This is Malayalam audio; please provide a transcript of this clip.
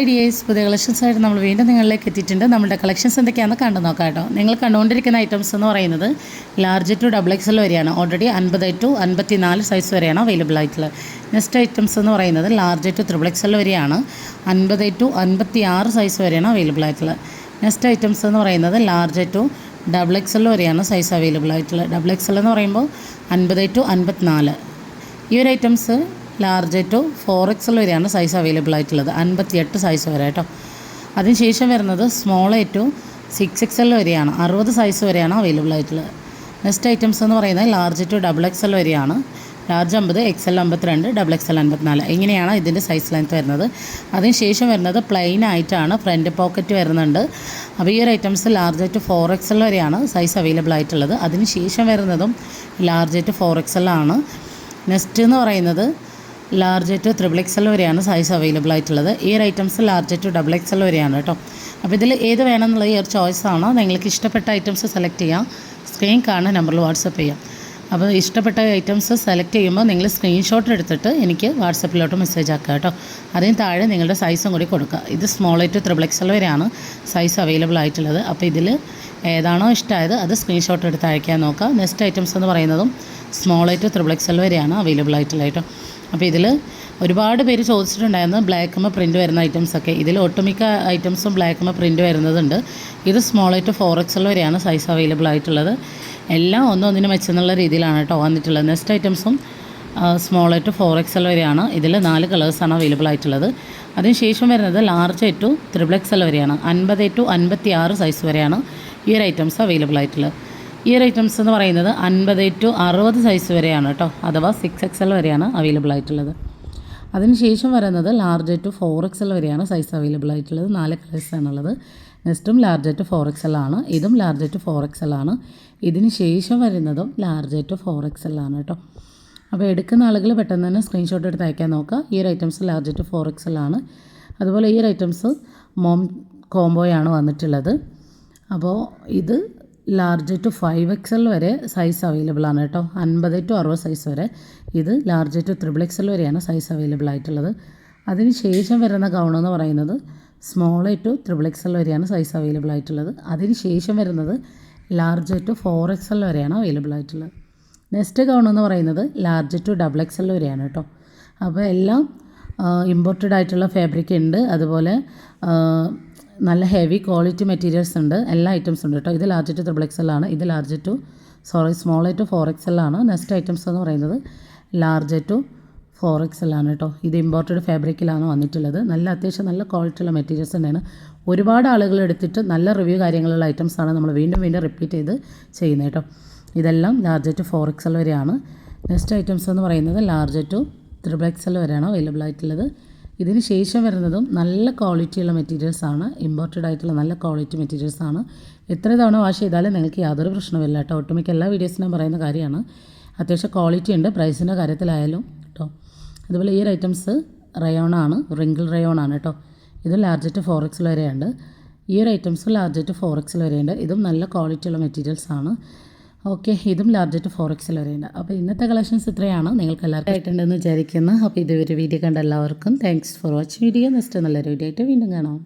ഐഡിയേഴ്സ് പുതിയ കളക്ഷൻസ് ആയിട്ട് നമ്മൾ വീണ്ടും നിങ്ങളിലേക്ക് എത്തിയിട്ടുണ്ട്. നമ്മുടെ കളക്ഷൻസ് എന്തൊക്കെയാണെന്ന് കണ്ടു നോക്കാം കേട്ടോ. നിങ്ങൾ കണ്ടുകൊണ്ടിരിക്കുന്ന ഐറ്റംസ് എന്ന് പറയുന്നത് ലാർജ് ടു ഡബിൾ എക്സൽ വരെയാണ്. ഓൾറെഡി അൻപത് ടു അൻപത്തി നാല് സൈസ് വരെയാണ് അവൈലബിൾ ആയിട്ടുള്ളത്. നെക്സ്റ്റ് ഐറ്റംസ് എന്ന് പറയുന്നത് ലാർജ് ടു ത്രിബിൾ എക്സൽ വരെയാണ്. അൻപത് ടു അൻപത്തി ആറ് സൈസ് വരെയാണ് അവൈലബിൾ ആയിട്ടുള്ളത്. നെക്സ്റ്റ് ഐറ്റംസ് എന്ന് പറയുന്നത് ലാർജ് ടു ഡബിൾ എക്സൽ വരെയാണ് സൈസ് അവൈലബിൾ ആയിട്ടുള്ളത്. ഡബിൾ എക്സൽ എന്ന് പറയുമ്പോൾ അൻപത് ടു അൻപത്തിനാല്. ഈ ഒരു items large to four XL വരെയാണ് സൈസ് അവൈലബിൾ ആയിട്ടുള്ളത്. അൻപത്തിയെട്ട് സൈസ് വരെ കേട്ടോ. അതിനുശേഷം വരുന്നത് സ്മോൾ ടു സിക്സ് എക്സൽ വരെയാണ്. അറുപത് സൈസ് വരെയാണ് അവൈലബിൾ ആയിട്ടുള്ളത്. നെക്സ്റ്റ് ഐറ്റംസ് എന്ന് പറയുന്നത് ലാർജ് ടു ഡബിൾ എക്സൽ വരെയാണ്. ലാർജ് അമ്പത് എൽ അമ്പത്തിരണ്ട് ഡബിൾ എക്സ് എൽ അമ്പത്തിനാല് ഇങ്ങനെയാണ് ഇതിന്റെ സൈസ് ലെങ്ത് വരുന്നത്. അതിനുശേഷം വരുന്നത് പ്ലെയിൻ ആയിട്ടാണ് ഫ്രണ്ട് പോക്കറ്റ് വരുന്നുണ്ട്. അപ്പോൾ ഈ ഒരു items large to four XL വരെയാണ് സൈസ് അവൈലബിൾ ആയിട്ടുള്ളത്. അതിനുശേഷം വരുന്നതും ലാർജ് ടു ഫോർ എക്സൽ ആണ്. നെക്സ്റ്റ് എന്ന് പറയുന്നത് ലാർജ് ടു ത്രിബിൾ എക്സൽ വരെയാണ് സൈസ് അവൈലബിൾ ആയിട്ടുള്ളത്. ഈ ഒരു items large to double XL വരെയാണ് കേട്ടോ. അപ്പോൾ ഇതിൽ ഏത് വേണമെന്നുള്ള ഈ ഒരു ചോയ്സ് ആണോ. നിങ്ങൾക്ക് ഇഷ്ടപ്പെട്ട ഐറ്റംസ് സെലക്ട് ചെയ്യാം. സ്ക്രീൻ കാണുന്ന നമ്പറിൽ വാട്സപ്പ് ചെയ്യാം. അപ്പോൾ ഇഷ്ടപ്പെട്ട ഐറ്റംസ് സെലക്ട് ചെയ്യുമ്പോൾ നിങ്ങൾ സ്ക്രീൻഷോട്ട് എടുത്തിട്ട് എനിക്ക് വാട്സപ്പിലോട്ട് മെസ്സേജ് ആക്കുക കേട്ടോ. അതിന് താഴെ നിങ്ങളുടെ സൈസും കൂടി കൊടുക്കുക. ഇത് സ്മോൾ ടു ത്രിബിൾ എക്സൽ വരെയാണ് സൈസ് അവൈലബിൾ ആയിട്ടുള്ളത്. അപ്പോൾ ഇതിൽ ഏതാണോ ഇഷ്ടമായത് അത് സ്ക്രീൻഷോട്ട് എടുത്ത് അയക്കാൻ നോക്കുക. നെക്സ്റ്റ് ഐറ്റംസ് എന്ന് പറയുന്നതും സ്മോൾ ടു ത്രിബിൾ എക്സൽ വരെയാണ് അവൈലബിൾ ആയിട്ടുള്ളത് കേട്ടോ. അപ്പോൾ ഇതിൽ ഒരുപാട് പേര് ചോദിച്ചിട്ടുണ്ടായിരുന്നു ബ്ലാക്കുമ്മ പ്രിന്റ് വരുന്ന ഐറ്റംസൊക്കെ ഇതിൽ ഒട്ടുമിക്ക ഐറ്റംസും ബ്ലാക്കുമ്മ പ്രിന്റ് വരുന്നതുണ്ട്. ഇത് സ്മോൾ ആയിട്ട് ഫോർ എക്സൽ വരെയാണ് സൈസ് അവൈലബിൾ ആയിട്ടുള്ളത്. എല്ലാം ഒന്നൊന്നിനും വെച്ചെന്നുള്ള രീതിയിലാണ് കേട്ടോ വന്നിട്ടുള്ളത്. നെക്സ്റ്റ് ഐറ്റംസും സ്മോൾ ആയിട്ട് ഫോർ എക്സൽ വരെയാണ്. ഇതിൽ നാല് കളേഴ്സാണ് അവൈലബിൾ ആയിട്ടുള്ളത്. അതിനുശേഷം വരുന്നത് ലാർജ് ടു ത്രിബിൾ എക്സൽ വരെയാണ്. അൻപത് ടു അൻപത്തി ആറ് സൈസ് വരെയാണ് ഈ ഒരു ഐറ്റംസ് അവൈലബിൾ ആയിട്ടുള്ളത്. ഈ ഒരു ഐറ്റംസ് എന്ന് പറയുന്നത് അൻപത് ടു അറുപത് സൈസ് വരെയാണ് കേട്ടോ അഥവാ സിക്സ് എക്സൽ വരെയാണ് അവൈലബിൾ ആയിട്ടുള്ളത്. അതിനുശേഷം വരുന്നത് ലാർജ് ടു ഫോർ എക്സൽ വരെയാണ് സൈസ് അവൈലബിൾ ആയിട്ടുള്ളത്. നാല് കളേഴ്സ് കളേഴ്സാണുള്ളത് നെക്സ്റ്റും ലാർജ് ടു ഫോർ എക്സൽ ആണ്. ഇതും ലാർജ് ടു ഫോർ എക്സൽ ആണ്. ഇതിന് ശേഷം വരുന്നതും ലാർജ് ടു ഫോർ എക്സൽ ആണ് കേട്ടോ അപ്പോൾ എടുക്കുന്ന ആളുകൾ പെട്ടെന്ന് തന്നെ സ്ക്രീൻഷോട്ട് എടുത്ത് അയക്കാൻ നോക്കുക. ഈ ഒരു items large to four XL ആണ്. അതുപോലെ ഈ ഒരു ഐറ്റംസ് മോം കോംബോയാണ് വന്നിട്ടുള്ളത്. അപ്പോൾ ഇത് ലാർജ് ടു ഫൈവ് എക്സൽ വരെ സൈസ് അവൈലബിൾ ആണ് കേട്ടോ. അൻപത് ടു അറുപത് സൈസ് വരെ. ഇത് ലാർജ് ടു ത്രിബിൾ എക്സൽ വരെയാണ് സൈസ് അവൈലബിൾ ആയിട്ടുള്ളത്. അതിന് ശേഷം വരുന്ന ഗൗൺ എന്ന് പറയുന്നത് സ്മോൾ ടു ത്രിബിൾ എക്സൽ വരെയാണ് സൈസ് അവൈലബിൾ ആയിട്ടുള്ളത്. അതിന് ശേഷം വരുന്നത് ലാർജ് ടു ഫോർ എക്സൽ വരെയാണ് അവൈലബിൾ ആയിട്ടുള്ളത്. നെക്സ്റ്റ് ഗൗൺ എന്ന് പറയുന്നത് ലാർജ് ടു ഡബിൾ എക്സൽ വരെയാണ് കേട്ടോ. അപ്പോൾ എല്ലാം ഇമ്പോർട്ടഡ് ആയിട്ടുള്ള ഫാബ്രിക് ഉണ്ട്. അതുപോലെ നല്ല ഹെവി ക്വാളിറ്റി മെറ്റീരിയൽസ് ഉണ്ട്. എല്ലാ ഐറ്റംസ് ഉണ്ട് കേട്ടോ ഇത് large to triple X L ആണ്. ഇത് large to sorry small to four X L ആണ്. നെക്സ്റ്റ് ഐറ്റംസ് എന്ന് പറയുന്നത് large to four X L ആണ് കേട്ടോ ഇത് ഇമ്പോർട്ടഡ് ഫാബ്രിക്കിലാണ് വന്നിട്ടുള്ളത്. നല്ല അത്യാവശ്യം നല്ല ക്വാളിറ്റി ഉള്ള മെറ്റീരിയൽസ് തന്നെയാണ്. ഒരുപാട് ആളുകൾ എടുത്തിട്ട് നല്ല റിവ്യൂ കാര്യങ്ങളുള്ള ആണ് നമ്മൾ വീണ്ടും വീണ്ടും റിപ്പീറ്റ് ചെയ്ത് ചെയ്യുന്നത് കേട്ടോ ഇതെല്ലാം large to four X L വരെയാണ്. നെക്സ്റ്റ് ഐറ്റംസ് എന്ന് പറയുന്നത് large to triple X L വരെയാണ് അവൈലബിൾ ആയിട്ടുള്ളത്. ഇതിന് ശേഷം വരുന്നതും നല്ല ക്വാളിറ്റിയുള്ള മെറ്റീരിയൽസ് ആണ്. ഇമ്പോർട്ടഡ് ആയിട്ടുള്ള നല്ല ക്വാളിറ്റി മെറ്റീരിയൽസ് ആണ്. എത്ര തവണ വാഷ് ചെയ്താലും നിങ്ങൾക്ക് യാതൊരു പ്രശ്നമില്ല കേട്ടോ. ഒട്ടുമിക്ക എല്ലാ വീഡിയോസിനും പറയുന്ന കാര്യമാണ്. അത്യാവശ്യം ക്വാളിറ്റി ഉണ്ട്. പ്രൈസിന്റെ കാര്യത്തിലായാലും കേട്ടോ. അതുപോലെ ഈ ഒരു ഐറ്റംസ് റയോണാണ് റിങ്കിൾ റയോൺ ആണ് കേട്ടോ. ഇത് ലാർജറ്റ് ഫോർ എക്സിൽ വരെയുണ്ട്. ഈ ഒരു ഐറ്റംസ് ലാർജറ്റ് ഫോർ എക്സിൽ വരെയുണ്ട്. ഇതും നല്ല ക്വാളിറ്റിയുള്ള മെറ്റീരിയൽസ് ആണ്. ഓക്കെ ഇതും ലാർജ് ടു ഫോർ എക്സിൽ വരെയുണ്ട് അപ്പോൾ ഇന്നത്തെ കളക്ഷൻസ് ഇത്രയാണ്. നിങ്ങൾക്ക് എല്ലാവർക്കും ആയിട്ടുണ്ടെന്ന് വിചാരിക്കുന്നു. അപ്പോൾ ഇതൊരു വീഡിയോ കണ്ട എല്ലാവർക്കും thanks for watching video next നല്ലൊരു വീഡിയോ ആയിട്ട് വീണ്ടും കാണാം.